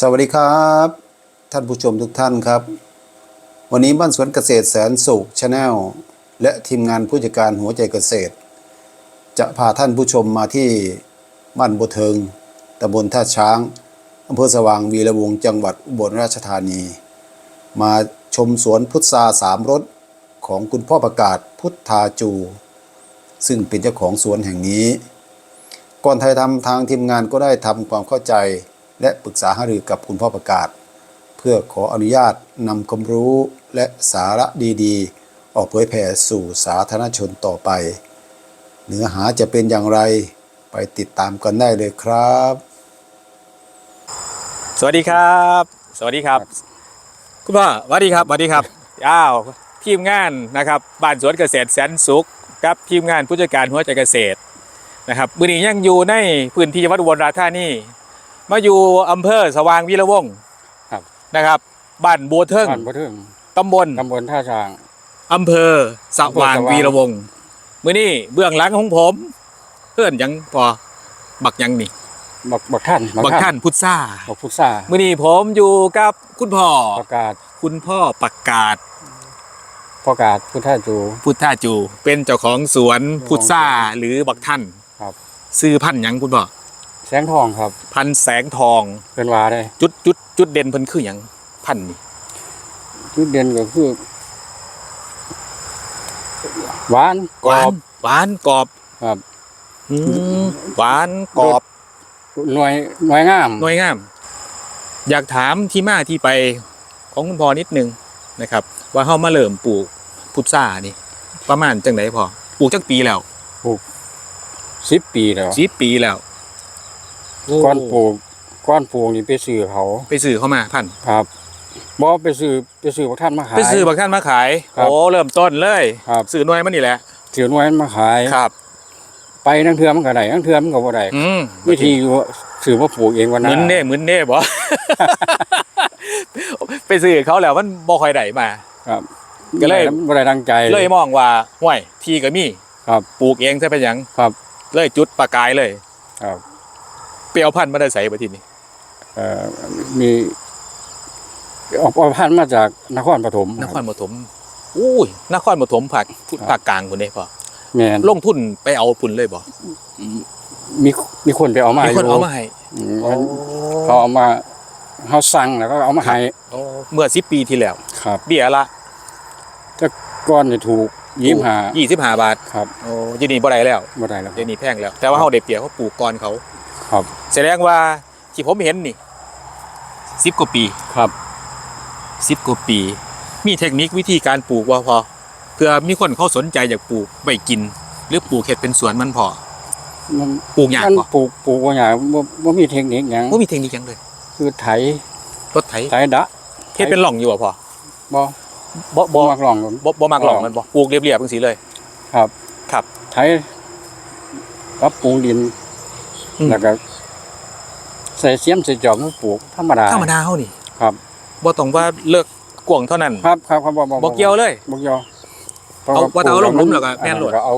สวัสดีครับ ท่านผู้ชมทุกท่านครับ วันนี้บ้านสวนเกษตรแสนสุขชาแนลและทีมงานผู้จัดการหัวใจเกษตร จะพาท่านผู้ชมมาที่บ้านบัวเทิงตำบลท่าช้างอำเภอสว่างวีระวงจังหวัดอุบลราชธานี มาชมสวนพุทราสามรสของคุณพ่อประกาศพุทธาจู ซึ่งเป็นเจ้าของสวนแห่งนี้ ก่อนไทยทำทางทีมงานก็ได้ทำความเข้าใจ และปรึกษาหารือกับคุณพ่อประกาศ เพื่อขออนุญาตนำความรู้และสาระดีๆ ออกเผยแผ่สู่สาธารณชนต่อไป เนื้อหาจะเป็นอย่างไรไปติดตามกันได้เลยครับ สวัสดีครับ สวัสดีครับ คุณพ่อสวัสดีครับสวัสดีครับอ้าวทีมงานนะครับบ้านสวนเกษตรแสนสุขกับทีมงานผู้จัดการหัวใจเกษตรนะครับมือนี้ยังอยู่ในพื้นที่จังหวัดอุบลราชธานี มาอยู่อำเภอสว่างวีระวงศ์ครับ นะครับบ้านบัวเทิงบ้านบ่ถึงตำบลตำบลท่าช้าง อำเภอสว่างวีระวงศ์มือนี้เบื้องหลังของผม เพื่อนหยังพอบักหยังนี่บักบักท่านบักท่านพุทธาบักพุทรามือนี้ผมอยู่กับคุณพ่อประกาศคุณพ่อประกาศประกาศพุทธาจู พุทธาจู เป็นเจ้าของสวนพุทธาหรือบักท่านครับ ซื้อพันธุ์หยังคุณพ่อ แสงทองครับ พันธุ์แสงทองเป็นว่าได้จุดจุดจุดเด่นเพิ่นคือหยังพันธุ์นี่จุดเด่นก็คือหวานกหรอวานบหวานกรอบครับอืมหวานกรอบหน่วยหน่วยงามหน่วยงาม อยากถามที่มาที่ไปของคุณพ่อนิดนึงนะครับ ว่าเฮามาเริ่มปลูกพุทรานี่ ประมาณจังไดพอปลูกจักปีแล้ว สิบปีแล้วสิบปีแล้ว ก้อนปลูกก้อนปลูกนี่ไปซื้อเขา ไปซื้อเข้ามาพันธุ์ครับบ่ไปซื้อไปซื้อบักท่านมาขาย ไปซื้อบักท่านมาขายครับโอ้เริ่มต้นเลยครับซื้อหน่วยมันนี่แหละถือหน่วยมาขายครับ ไปทั้งเทือมันก็ได้ทั้งเทือมันก็บ่ได้อืมวิธีซื้อมาปลูกเองวันหนั้มืนนเน่หมืนเน่บ่ไปซื้อเขาแล้วมันบ่ค่อยได้มาครับก็เลยบ่ได้ตั้งใจ เลยมองว่าห้วยที่ก็มีครับปลูกเองใช่เป็นหยังครับ เลยจุดประกายเลย ครับ ไปเอาพันธุ์มาได้ใส่บัดทีนี้เอ่อมีออกออกพันธุ์มาจากนครปฐมนครปฐมอุ้ยนครปฐมภาคภาคกลางพุ่นเด้พ่อแม่นลงทุนไปเอาพุ่นเลยบ่มีมีคนไปเอามามีคนยู่เอามาให้อืมเขาเอามาเขาสั่งแล้วก็เอามาให้โอ้เมื่อ10ปีที่แล้ว ครับเบี้ยละถ้าก้อนนี่ถูกยี่ห้า25บาทครับโอ้เดี๋ยวนี้บ่ได้แล้วบ่ได้แล้วเดี๋ยวนี้แพงแล้ว แต่ว่าเฮาได้เปรียบเขาปลูกก่อนเขา ครับ แสดงว่าที่ผมเห็นนี่สิบกว่าปีครับสิบกว่าปี มีเทคนิควิธีการปลูกว่าพอเพื่อมีคนเขาสนใจอยากปลูกไปกิน หรือปลูกเห็ดเป็นสวนมันพอมันปลูกยากมันกว่าปลูกปลูกว่าอย่างบ่บ่มีเทคนิคหยังว่ามีเทคนิคหยังเลยคือไถรถไถไถดะเฮ็ดเป็นหล่องอยู่บ่พอบ่บ่บ่บ่มักลองบ่บ่มักหล่องมันบ่ปลูกเรียบๆจังซี่เลย ครับ ครับไถปรับปรุงดินอืมแล้วก็ใส่เสียมใส่จอบมาปลูกธรรมดาธรรมดาเฮานี่ครับบ่ต้องว่าเลิกกวางเท่านั้นครับครับครับบ่บ่เกี่ยวเลยบ่เกี่ยวเอาว่าแต่เอาลงหลุมแล้วก็แม่นโลดก็เอา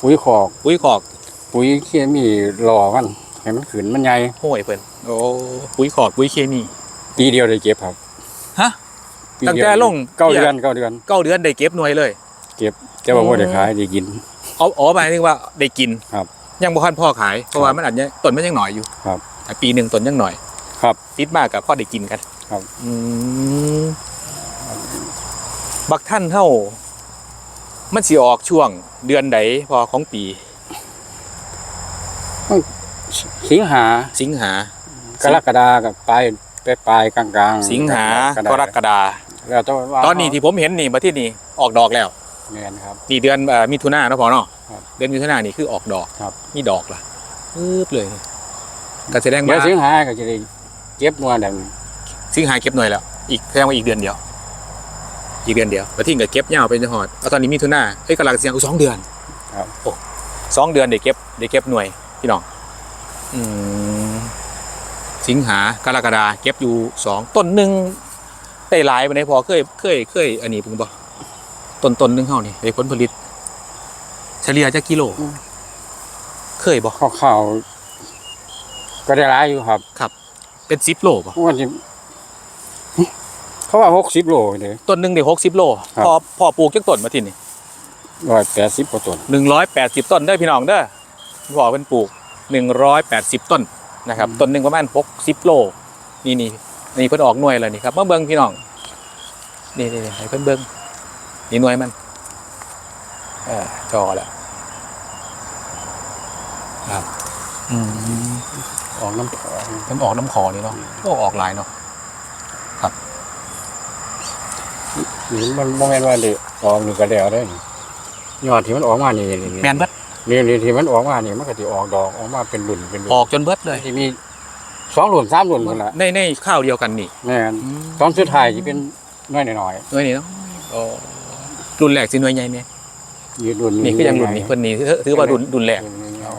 ปุ๋ยขอกปุ๋ยคอกปุ๋ยเคมีหล่อมันให้มันขึ้นมันใหญ่โห้ยเพิ่นโอ้ปุ๋ยคอกปุ๋ยเคมีปีเดียวได้เก็บครับฮะปีตั้งเดียวแต่ลงเก้าเดือนเก้าเดือนเก้าเดือนได้เก็บหน่วยเลย เก็บแต่ว่าบ่ได้ขายได้กินเอาอ๋อหมายถึงว่าได้กินครับ ยังบ่ทันพ่อขายเพราะว่ามันอาจจะต้นมันยังหน่อยอยู่ครับแต่ ปีหนึ่งต้นยังหน่อยครับ ติดมากกับพ่อได้กินกันครับ อืมบักท่านเท่า มันสิออกช่วงเดือนใดพอของปี สิงหาสิงหา กรกฎากับปลายปลายปลายกลางกลางๆสิงหากรกฎาแล้วแต่ว่าตอนนี้ที่ผมเห็นนี่มาที่นี่ออกดอกแล้วแม่นครับ นี่เดือนเอ่อมิถุนายนเนาะพอเนาะครับเดือนมิถุนายนนี่คือออกดอกครับ มีดอกล่ะปึ๊บเลย ก็แสดงเดี๋ยว่าวสิงหาก็จะได้เก็บมาดังสิงหาเก็บหน่อยแล้ว อีกแสดงว่าอีกเดือนเดียว อีกเดือนเดียวแล้วทิ้งกับเก็บยาวไปจนหอดเอาตอนนี้มิถุนาเอ้ยกำลังเสียงสองเดือนครับโอ้สองเดือนเดี๋ยวเก็บเดี๋ยวเก็บหน่วยพี่น้องอืมสิงหากรกฎาเก็บอยู่สองต้นหนึ่งได้หลายไปไหนใดพอเคยเคยเคยอันนี้ผมบอกต้นต้นหนึ่งเท่านี่ได้ผลผลิต เฉลี่ยจะกิโล เคยบอกข้าวๆ ก็ได้หลายอยู่ครับครับเป็นสิบโลป่ะว่าสิเขาว่าหกสิบโลเลยต้นหนึ่งเดี๋ยวหกสิบโลครับ พอพอปลูกจักต้นมาที่นี่ร้อยแปดสิบกว่าต้นหนึ่งร้อยแปดสิบต้นเด้อพี่น้องเด้อพ่อเป็นปลูกหนึ่งร้อยแปดสิบต้นนะครับต้นหนึ่งประมาณหกสิบโลนี่นี่นี่เพิ่นออกหน่วยแล้วนี่ครับมาเบิ่งพี่น้องนี่นี่นี่ให้เพิ่นเบิ่งนี่หน่วยมันเออจอแล้วครับอืม ออกน้ำขอมันออกน้ำคอนี่เนาะโอ้ออกหลายเนาะนี่มันโมเมนว่าเด็กออกนี่ก็แล้วได้นี่ยอดที่มันออกมานี่นี่แมนเบิดนี่นี่ที่มันออกมานี่มันก็จะออกดอกออกมาเป็นรุ่นเป็นรุ่นออกจนเบิดเลยที่มีสองรุ่นสามรุ่นหมดละในในข้าวเดียวกันนี่แม่นตอนสุดท้ายจะเป็นน้อยหน่อยหน่วยนี่เนาะอ๋อรุ่นแรกสิหน่วยใหญ่เนี่ยๆยืดรุ่นนี่ก็ยังรุ่นนี้เพิ่นนี่ถือถือว่ารุ่นรุ่นแรกรุ่นนี้อ๋อ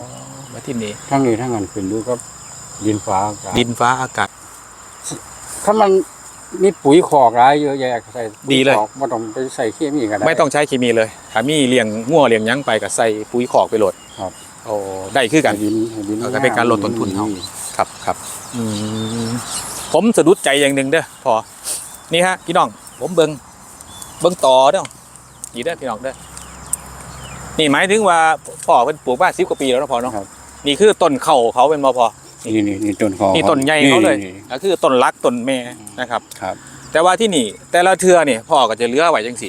มาที่นี่ทั้งนี้ทั้งนั้นขึ้นดูก็ ดินฟ้าอากาศดินฟ้าอากาศ ถ้ามันมีปุ๋ยขอกร้ายเยอะแยะใส่ปุ๋ดีเลย ขอกไม่ต้องไปใส่เคมีกันได้ไม่ต้องใช้เคมีเลยถ้ามีเลี้ยงงัวเลี้ยงหยังไปก็ใส่ปุ๋ยขอกไปโหลดครับ โอ้ได้คือกันให้ดินให้ดินเออก็เป็นการลดต้นทุนเขาครับครับอืมผมสะดุดใจอย่างหนึ่งเด้อพอ นี่ฮะพี่น้อง ผมเบิงเบิงต่อเด้อกี่เด้อพี่น้องเด้อนี่หมายถึงว่าพ่อเป็นปลูกมาสิบกว่าปีแล้วเนาะพอเนาะนี่คือต้นเข่าเขาเป็นมาพอ นี่นี่นี่ต้นขอนี่ต้นใหญ่เขาเลยนี่ก็คือต้นรักต้นแม่นะครับ ครับ แต่ว่าที่นี่ แต่ละเทือนี่พ่อก็จะเหลือไว้จังสิ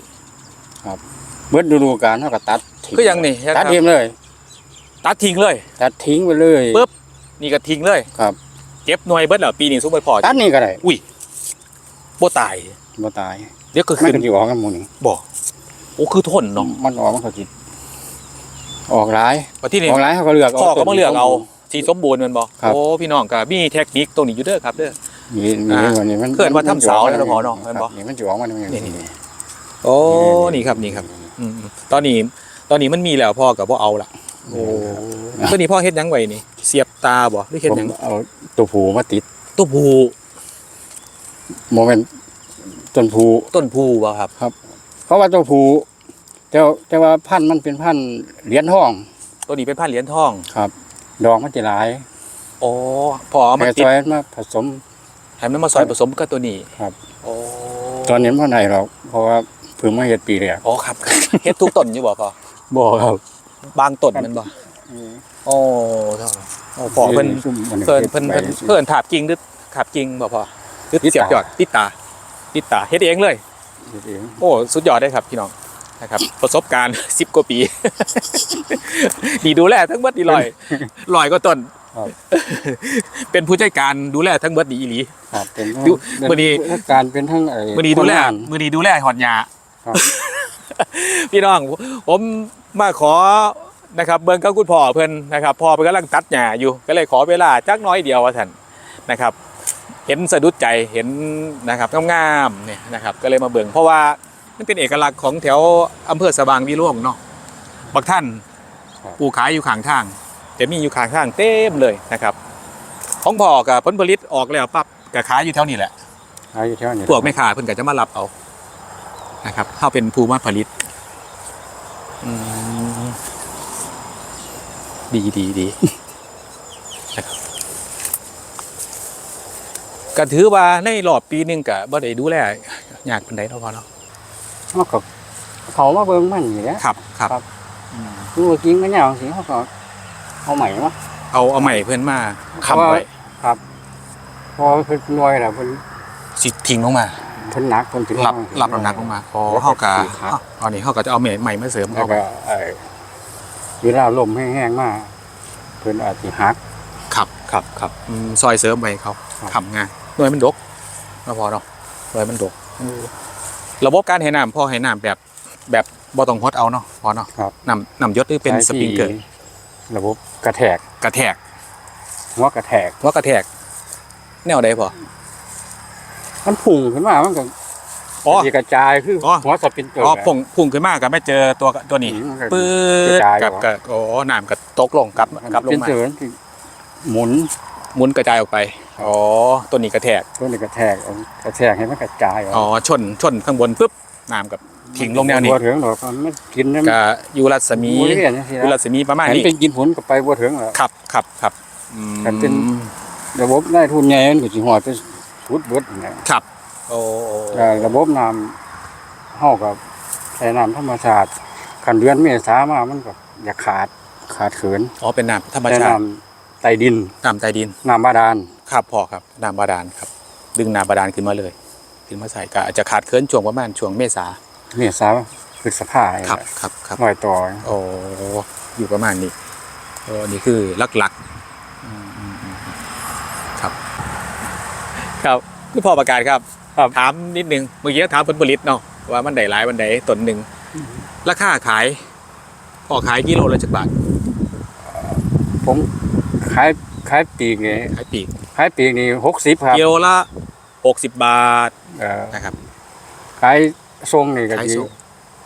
เบิดฤดูกาลเท่ากับตัดทิ้ก็ยังนี่ตัดทิ้งเลย ตัดทิ้งเลย ตัดทิ้งไปเลยปึ๊บนี่ก็ทิ้งเลยครับเก็บหน่วยเบิดแล้วปีนี้สมมติพอตัดนี่ก็ได้บ่ตายบ่ตายเดี๋ยวก็มันขึ้นก็สิออกกันหมู่นี่บ่โอ้คือทนเนาะมันออกมันก็สิออกหลายว่าที่นี่ออกหลายเขาก็เลือกพ่อก็มาเลือกเอา ที่สมบูรณ์แมันบ่ครับ โอ้พี่น้องก็มีเทคนิคตรงนี้อยู่เด้อครับเด้อ นี่นี่อ่าวันนี้มันเกิดว่าทำเสาแล้วนะพ่อเนาะครับแม่นบ่นี่มันจะออกมาอย่างนี่นี้นี่โอ้นี่ครับนี่ครับอืมตอนนี้ตอนนี้มันมีแล้วพ่อก็บ่เอาละโอ้ตัวนี้พ่อเฮ็ดหยังไว้นี่ เสียบตาบ่หรือเฮ็ดผมหยังเอาตัวผูมาติดตัวผูโมเมนต์ต้นผูต้นผูบ่ครับเพราะว่าตัวผูแต่ว่าแต่ว่าพันธุ์มันเป็นพันธุ์เหรียญทอง ตัวนี้เป็นพันธุ์เหรียญทองครับ ดอกมันจะหลายโอ้พ่อเอามาแต่ติดซอยมาผสม ให้มันมาซอยผสมกับตัวนี้ครับ โอ้ตอนนี้มันไหนหรอกเพราะว่าเพิ่งมาเฮ็ดปีแรกอ๋อครับเฮ็ดทุกต้นอยู่บ่พ่อบ่ครับบางต้นแมันบ่โอ้เท่านั้นโอ้พ่อเพิ่นเพิ่นเพิ่นเพิ่นเพิ่นถาบจริงหรือถาบจริงบ่พอหรือเสียบยอดติดตาติดตาเฮ็ดเองเลยเองโอ้สุดยอดได้ครับพี่น้อง นะครับประสบการณ์10กว่าปีดีดูแลทั้งเบิดดีลอยลอยก็ต้นครับเป็นผู้จัดการดูแลทั้งเบิดดีอีหลีครับเป็นทั้งดูเป็นมื้อนี้ทั้งการเป็นทั้งไอ้มือดีดูแลคนงานมือดีดูแลหอดยาครับพี่น้องผมมาขอนะครับเบิ่งกับคุณพ่อเพิ่นนะครับพ่อเพิ่นกำลังตัดหญ้าอยู่ ก็เลยขอเวลาจักน้อยเดียวว่าท่านนะครับ เห็นสะดุดใจเห็นนะครับงามๆเนี่ยนะครับ ก็เลยมาเบิ่งเพราะว่า มันเป็นเอกลักษณ์ของแถวอำเภอสว่างวีโร่งเนาะบางท่านปลูกขายอยู่ข้างทางจะมีอยู่ข้างทางเต็มเลยนะครับ ของพ่อกับผลผลิตออกแล้วปั๊บก็ขายอยู่แถวนี้แหละขายอยู่แถวนี้พวกแม่ค้าเพิ่นก็จะมารับเอานะครับถ้าเป็นภูมิผลิตอืมดีดีดีนะครับก็ถือว่าในรอบปีหนึงก็บ่ได้ดูแลยากปานใดเนาะพ่อเนาะ เขาก็เขามาเบิ่งมันอยู่แล้วครับครับครับดูว่ากินกันอย่างสิเขาก็เอาใหม่มาเอาเอาใหม่เพิ่นมาค้ำไว้พอเพิ่นหน่วยน่ะเพิ่นสิทิ้งลงมาเพิ่นหนักเพิ่นถึงรับรับน้ำหนักลงมาพอเฮาก็เอานี่เฮาก็จะเอาใหม่ใหม่มาเสริมแล้วเอาก็ไอ้เวลาลมแห้งๆมาเพิ่นอาจสิหักครับครับครับอืมซอยเสริมไปเขาครับทำง่ายหน่วยมันดกมาพอเนาะหน่วยมันดก ระบบการให้น้ำพ่อให้น้ำแบบแบบบ่ต้องฮดเอาเนาะพอเนาะครับ น้ำน้ำยศหรือเป็นสปริงเกอร์ใช้ที่ระบบกระแทกกระแทกหัวกระแทกว่ากระแทก แนวใดพอมันพุ่งขึ้นมามันก็อ๋อสิกระจายคือออหัวสปริงเกอร์อ๋อพุ่งพุ่งขึ้นมากับไม่เจอตัวตัวนี้อืมมันก็ปื๊กดระจายกับออกกับโอ้น้ำกับตกลงกลับกลับลเป็งนมาเสือที่หมุน หมุนกระจายออกไป อ๋อตัวนี้กระแทกตัวนี้กระแทกเอากระแทกให้มันกระจายออกอ๋อชนชนข้างบนปุ๊บน้ำกับทิ้งลงแนวนี้บัวถึงหรอกมันกินน้ำก็อยู่รัศมีบริเวณนี้สิอยู่รันะศมีประมาณเห็นนี้เป็นกินผลกับไปบัวถึงหรอกครับครับครับอืมมันเป็นระบบได้ทุนใหญ่มันก็สิหอดไปสุดเบิดนะครับโอ้แต่ระบบน้ำเฮากับใช้น้ำธรรมชาติคันเดือนเมษามามันก็อยากขาดขาดเขินอ๋อเป็นน้ำธรรมใช้ชาติน้ำ ใต้ดินน้ำใต้ดินน้ำบาดาลครับพอครับน้ำบาดาลครับ ดึงน้ำบาดาลขึ้นมาเลย ขึ้นมาใส่ก็อาจจะขาดเคินช่วงประมาณช่วงเมษาเมษาพฤษภาครับครับครับหน่อยต่อโอ้อยู่ประมาณนี้โอ้นี่คือหลักๆอืมอืมอืมครับ ครับคือพอประกาศครับครับ ถามนิดนึงเมื่อกี้ถามผลผลิตเนาะว่ามันได้หลายมันได้ต้นหนึ่งราคาขายพอขายกิโลละจักบาทผม ขายขายปีกนี่ขายปีกขายปีกนี่หกสิบครับกิโลละหกสิบบาทเอ่อนะครับขายทรงนี่ก็ขายดีส่ง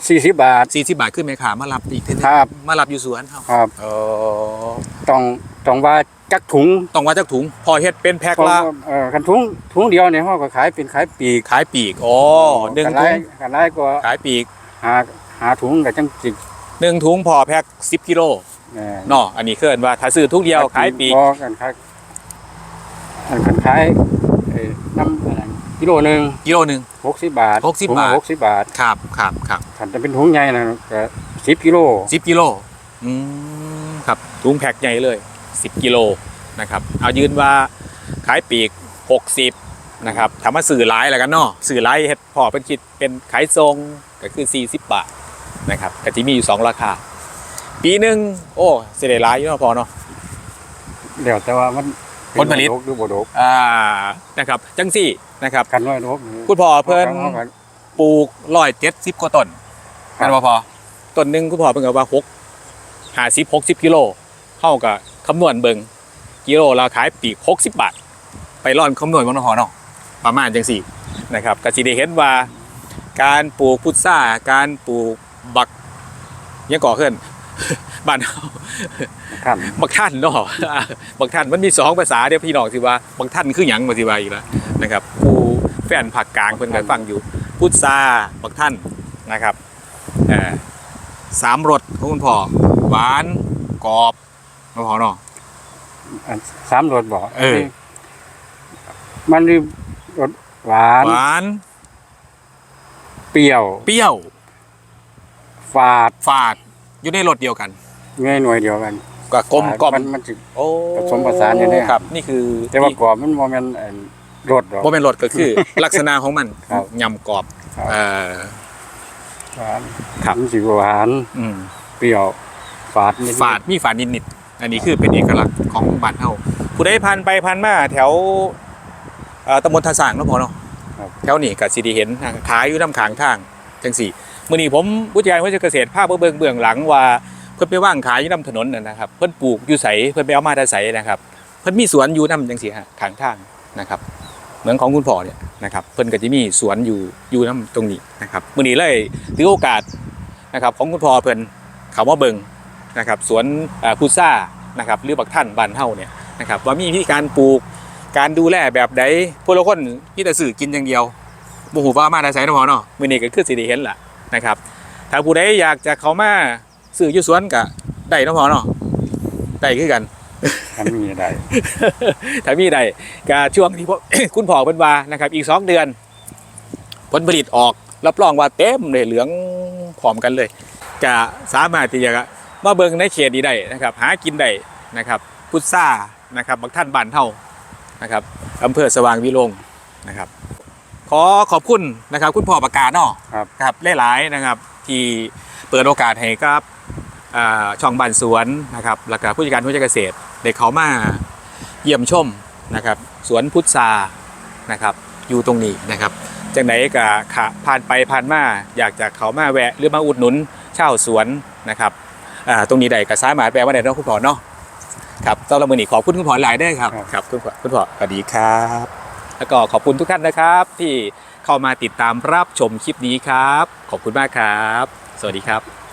สี่สิบบาท สี่สิบบาทขึ้นไหมขามารับอีกทีนึงครับ มารับอยู่สวนเขาครับเออต้องต้องว่าจักถุงต้องว่าจากถุงพอเฮ็ดเป็นแพ็คละเอ่อกันถุงถุงเดียวเนี่ยเขาก็ขายเป็นขายปีกขายปีกอ๋อหนึ่งกันถุไรงกันไล่ก็ขายปีกหาหาถุงก็จังจิกหนึ่งถุงพอแพ็คสิบกิโล เอ่อเนาะอันนี้คือเอิ้นว่าถ้าซื้อทุกเดียวขายปีกพอกันขายอันกันขายเอ่อน้ำอะไรกิโลหนึ่งกิโลหนึ่งหกสิบบาทหกสิบบาทหกสิบบาทครับครับครับถ้าจะเป็นถุงใหญ่นะก็สิบกิโลสิบกิโลอืมครับถุงแพ็คใหญ่เลยสิบกิโลนะครับเอายืนว่าขายปีกหกสิบนะครับถามว่าสื่อร้ายอะไรกันเนาะสื่อร้ายเฮ็ดพอเป็นคิดเป็นขายทรงก็คือ40บาทนะครับแต่ที่มีอยู่2ราคา ปีหนึ่งโอ้เสียดายร้ายอยู่เนาะพอเนาะ เดี๋ยวแต่ว่ามันผลผลิตดกหรือบ่ดกอ่านะครับจังสี่นะครับกันน้อยดกคุณพ่อเพิ่นขาก็ปลูกร้อยเจ็ดสิบกว่าต้นครัแม่บนบ่พอต้นหนึ่งคุณพ่อเพิ่นก็ว่าหกห้าสิบหกสิบกิโลเท่ากับคำนวณเบิงกิโลเราขายปีกหกสิบบาท ไปร่อนคำนวณมันพอเนาะประมาณจังสี่นะครับก็สิได้เห็นว่า การปลูกพุทราการปลูกบักยังก่อขึ้น บ้านเฮาครับบักท่านเนาะบักท่านมันมีสองภาษาเดี๋ยวพี่น้องสิว่าบักท่านคือหยังมาสิว่าอีกแล้วนะครับผู้แฟนผักกลางเพิ่นก็ฟังอยู่พุทราบักท่านนะครับเอ่อสามรสของคุณพ่อหวานกรอบมาพอเนาะอันสามรสบอกเออ มันมีรสหวานหวาน เปรี้ยว เปรี้ยว ฝาดฝาด อยู่ในรสเดียวกันเงยหน่วยเดียวกันก็กลมกล่อมมันมันสิ โอ้ผสมผสานอยู่เนี่ย ครับ นี่คือแต่ว่ากรอบมันบ่แม่นอันรสดอก ว่าเป็นรสก็คือ ลักษณะของมันครับยำกรอบครับ เอ่อ หวานครับ มันสิหวานอืม เปรี้ยวฝาดนิดๆ ฝาดมีฝาดนิดๆอันนี้คือเป็นเอกลักษณ์ของบ้านเฮาผู้ใดผ่านไปผ่านมาแถวเอ่อตำบลท่าสร้างเนาะพอเนาะครับ แถวนี้ก็สิได้เห็นขายอยู่น้ำขางทางจังสี่ มื้อนี้ผมผู้จัดการวิชาเกษตรภาพเบื้องเบื้องหลังว่าเพิ่นไปว่างขายอยู่น้ำถนนนะครับ เพิ่นปลูกอยู่ไสเพิ่นไปเอามาแต่ไสนะครับ เพิ่นมีสวนอยู่น้ำจังสีฮะขางทางนะครับ เหมือนของคุณพ่อเนี่ยนะครับ เพิ่นก็จะมีสวนอยู่อยู่น้ำตรงนี้นะครับมื้อนี้เลยถือโอกาสนะครับของคุณพ่อเพิ่นเขามาเบิงนะครับสวนอ่อพุทรานะครับหรือบักท่านบานเฮาเนี่ยนะครับว่ามีวิธีการปลูกการดูแลแบบใดพวกเราคนมีแต่สื่อกินอย่างเดียวบ่ฮู้ว่ามาได้ไสเนาะพ่อเนาะมื้อนี้ก็คือสิได้เห็นล่ะ นะครับ ถ้าผู้ใดอยากจะเข้ามาซื้ออยู่สวนก็ได้เนาะพ่อเนาะได้คือกันทำมีได้ถ้ามีได้ก็ช่วงที่พ่อคุณพ่อเพิ่นว่านะครับ อีก2เดือน ผลผลิตออกรับรองว่าเต็มเลยเหลืองพร้อมกันเลยก็สามารถที่จะมาเบิ่งในเขตนี้ได้นะครับ หากินได้นะครับ พุทรานะครับบางท่านบ้านเฮานะครับอำเภอสว่างวิโรงนะครับ ขอขอบคุณนะครับ คุณพ่อประกาศเนาะครับครับหลายๆนะครับ ที่เปิดโอกาสให้กับอ่าช่องบ้านสวนนะครับแล้วก็ผู้จัดการผู้จัดเกษตรได้เขามาเยี่ยมชมนะครับ สวนพุทรานะครับ อยู่ตรงนี้นะครับจังไหนก็ขาผ่านไปผ่านมาอยากจะเขามาแวะหรือมาอุดหนุนเช่าวสวนนะครับอ่าตรงนี้ได้ก็สามารถแวะมาได้เนาะคุณพ่อเนาะครับตอนเรามือนี้ขอบคุณคุณพ่อหลายได้อครับครับครับคุณพ่อคุณพ่อสวัสดีครับ แล้วก็ขอบคุณทุกท่านนะครับ ที่เข้ามาติดตามรับชมคลิปนี้ครับ ขอบคุณมากครับ สวัสดีครับ